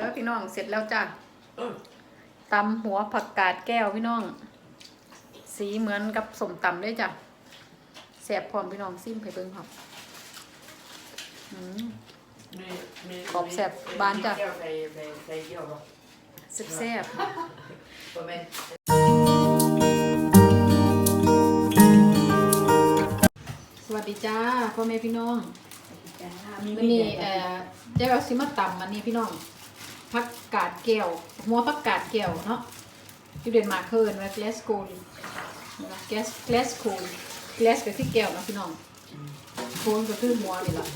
ด้อพี่น้องเสร็จแล้วจ้ะอืมตำหัวผักกาดแก้วพี่น้อง สีเหมือนกับสมตำเลยจ้ะแสบพร้อมพี่น้องซิมไปเบิ่งครับอืมมีมีขอบแสบบานจ้ะมีแก้วใส่ใส่ใส่เกี่ยวป่ะแซ่บตัวแม่ๆสวัสดีจ้าพ่อแม่พี่น้องมีวันนี้เอ่อเจ๊เอาซิมาตำมันนี้พี่น้อง ผักกาดแก้วหัวผักกาดแก้วเนาะอยู่เดนมาร์กเคิร์นไว้เกลสโกลนะเกลสเกลสโกลเกลสก็คือแก้วนะพี่น้องโคนก็คือหัวนี่แหละ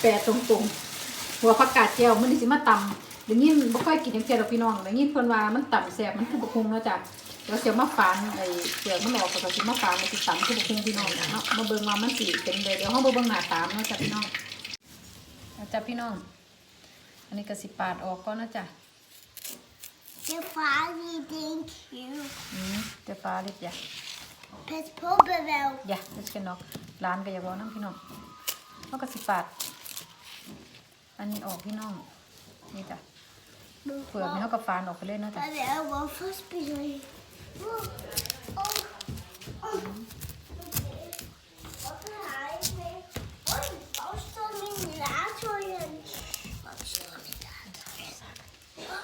แปลตรงๆ หัวผักกาดแก้วมันนี่สิมาตำเดี๋ยวนี้บ่ค่อยกินจังซี่ดอกพี่น้องเดี๋ยวนี้เพิ่นว่ามันตำแซ่บมันคือบ่คงเนาะจ้ะเดี๋ยวเสียวมาฝานไอ้เสียวมันออกก็สิมาฝานแล้วสิตำคือบ่คงพี่น้องเนาะมาเบิ่งว่ามันสิเป็นเลยเดี๋ยวเฮามาเบิ่งหน้าตามเนาะจ้ะพี่น้องจ้ะพี่น้อง นนี้ก็สิปาดออกก่อนนะจ้ะ Safari, thank you. อืมเจะฟ้าลิบอย่า Pet Popperwell. อย่าเดี๋ยวจะนอกร้านก็อย่าบอกน้ำพี่น้องเฮาก็สิปาด อันนี้ออกพี่น้อง นี่จ้ะ เปลือกนี่เฮาก็ฟานออกไปเลยเนาะจ้ะ Maar wel wel vastbezig. Oh, oh, oh. Wat een haai mee. Oh, wat is dan in de later? Wat is dan in de later?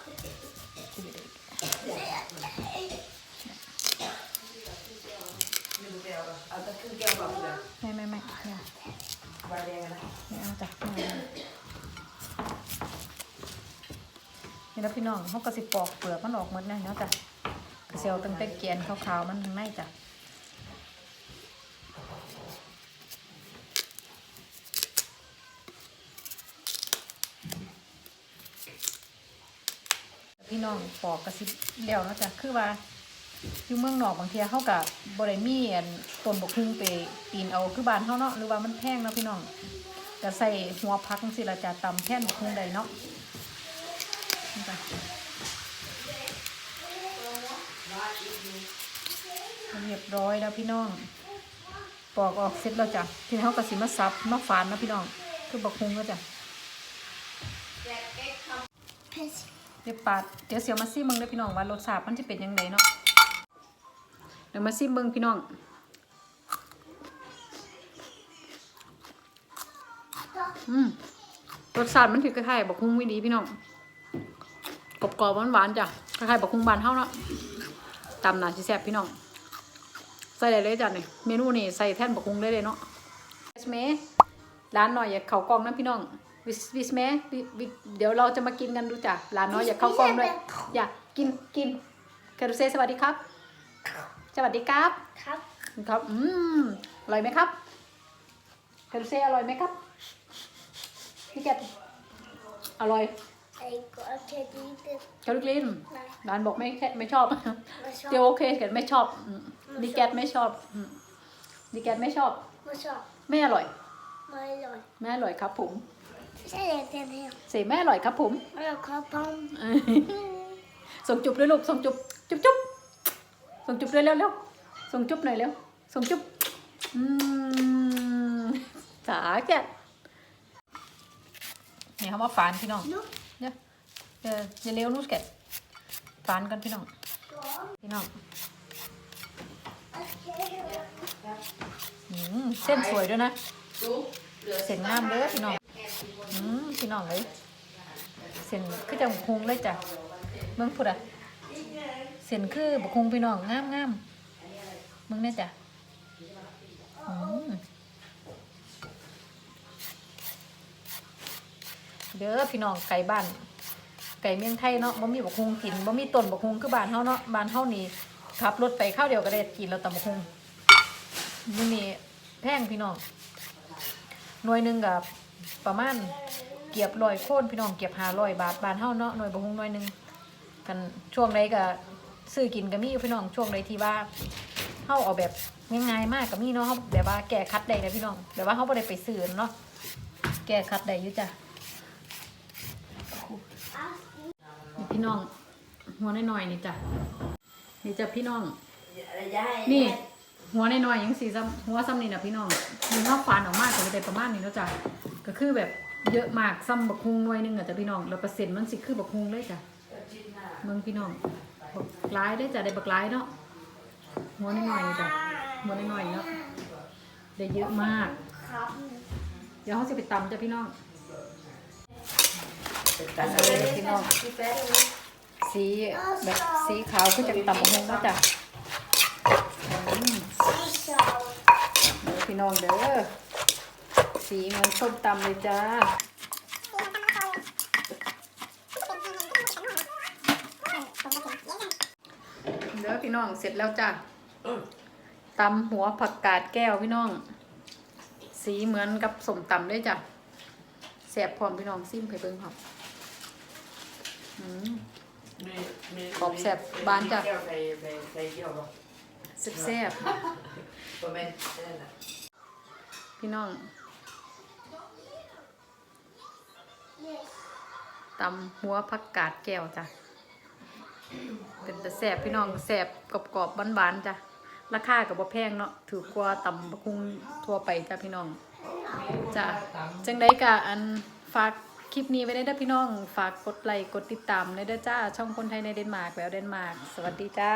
มีแก้วป่ะเอาแต่ครึ่งแก้วป่ะเพื่อน ไม่ไม่ไม่ไม่เอา ใบแดงนะไม่เอาจ้ะไม่เอานี่แล้วพี่น้องเขาก็สิปอกเปลือกมันออกหมดนะเนาะจ้ะกระเซียวตั้งแต่แกนขาวๆมันข้างในจ้ะพี่น้องปอกกระสิแล้วเนาะจ้ะคือว่า อยู่เมืองนอกบางเทียเขากับบริมีอันต้นบกฮุ่งไปปีนเอาคือบ้านเขาเนาะหรือว่ามันแพงเนาะพี่น้องจะใส่หัวพักสิละจะตำแท่นบกฮุ่งใดเนาะนี่จ้ะเรียบร้อยแล้วพี่น้องปอกออกเสร็จแล้วจ้ะทีนี้เขาก็สิมาซับมาฝานนะพี่น้อง คือบกฮุ่งก็จ้ะเดี๋ยวปาดเดี๋ยวเสียวมาซิมเบิ่งเด้พี่น้องว่ารสชาติมันจะเป็นยังไงเนาะ เดี๋ยวมาซิมเบิ่งพี่น้องอืมรสชาติมันถือคล้ายๆบักฮุ่งวิดีพี่น้องกรอบๆหวานๆจ้ะคล้ายๆบักฮุ่งบานเฮาเนาะตำหนาสิแซ่บพี่น้อง ใส่ได้เลยจ้ะนี่เมนูนี่ใส่แท่นบักฮุ่งได้เลยเนาะวิสเมร้านหน่อยอย่าเข้ากล้องนะพี่น้องวิสวิสเมวิวิเดี๋ยวเราจะมากินกันดูจ้ะร้านน้อยอย่าเข้ากล้องด้วยอย่ากินกินคารุเซสวัสดีครับ สวัสดีครับ cup. ครับ อืม อร่อยไหมครับคารุเซ่อร่อยไหมครับ พี่แกดอร่อย Ik had het niet. คารุกลินร้านบอกไม่แค่ไม่ชอบ Maar เดี๋ยว zo. โอเคแกดไม่ชอบอืมดีแกดไม่ชอบอืมดีแกดไม่ชอบ Maar zo. ไม่อร่อย Maar zo. แม่อร่อยครับผม Zeg het in heel. เสียแม่อร่อยครับผม Maar ook al pan. ส่งจุบด้วยลูกส่งจุบจุบจุบ ส่งจุบเร็วเร็วเร็วส่งจุบหน่อยเร็วส่งจุบอืมจ๋าแกะเนี่ยเขามาฝานพี่น้อง Nu. เดี๋ยวเดี๋ยวอย่าเร็วลูกแกะฝานกันพี่น้อง พี่น้องอืมเส้นสวยด้วยนะจุ๊บเหลือเส้นงามเลยพี่น้องอืมพี่น้องเลยเส้นคือจะบุกฮุงเลยจ้ะเมืองพุดอะ เส้นคือบุกฮุงพี่น้องงามงามมืองเนี่ยจ้ะเด้อพี่น้องไก่บ้าน ไก่เมียงไทยเนาะบ่มีบักฮุงกินบ่มีต้นบักฮุงคือบ้านเฮาเนาะบ้านเฮานี่ขับรถไปข้าวเดียวก็ได้กินแล้วตำบักฮุงมื้อนี้แพงพี่น้องหน่วยหนึ่งกับประมาณเกียบร้อยโค่นพี่น้องเกียบหาร้อยบาทบาทเท่าเนาะหน่วยบะฮงหน่วยหนึ่งกันช่วงใดก็ ซื้อกินก็มีอยู่พี่น้องช่วงใดที่ว่าเฮาเอาแบบง่ายๆมากก็มีเนาะเฮาแบบว่าแก้คัดได้นะพี่น้องแบบว่าเฮาบ่ได้ไปซื้อเนาะแก้คัดได้อยู่จ้ะพี่น้องหัวน้อยๆนี่จ้ะนี่จ้ะพี่น้องนี่หัวน้อยๆยังสีซ้ำหัวซ้ำนี่นะพี่น้องมีนอกฟานออกมากก็เลยไประมาณนี้เนาะจ้ะก็คือแบบเยอะมากซ้ำบักฮุงหน่วยนึงอะจ้ะพี่น้องแล้วเปอร์เซ็นต์มันสิคือบักฮุงเลยจ้ะเมืองพี่น้อง บักร้ายได้จ้ะได้บักร้ายเนาะหัวน้อยๆจ้ะหัวน้อยๆเนาะได้เยอะมาก ครับเดี๋ยวเขาจะไปตำจ้ะพี่น้องเป็นตำเลยพี่น้องพี่แป๊ดเลยสีแบบสีขาวคือจะตำบักฮุงแล้วจ้ะอืมสีเขียวเด้อพี่น้องเด้อสีเหมือนส้มตำเลยจ้า เด้อพี่น้องเสร็จแล้วจ้ะอืมตำหัวผักกาดแก้วพี่น้อง สีเหมือนกับสมตำเลยจ้ะแสบพร้อมพี่น้องซิมไปเบิ่งครับอืมมีมีขอบแซ่บบ้านจ้ะมีแก้วใส่ใส่ใส่แก้วบ่แซ่บบ่แม่นนั่นน่ะๆพี่น้อง Yes. ตำหัวผักกาดแก้วจ้ะ เป็นแต่แสบพี่น้องแสบกรอบๆบานๆจ้ะราคากับบ่แพงเนาะถือกว่าต่ำบักคุงทั่วไปจ้ะพี่น้องจ้ะจังไดกะอันฝากคลิปนี้ไว้ได้ด้พี่น้อง ฝากกดไลค์กดติดตามเลยด้จ้า ช่องคนไทยในเดนมาร์กแล้วเดนมาร์กสวัสดีจ้า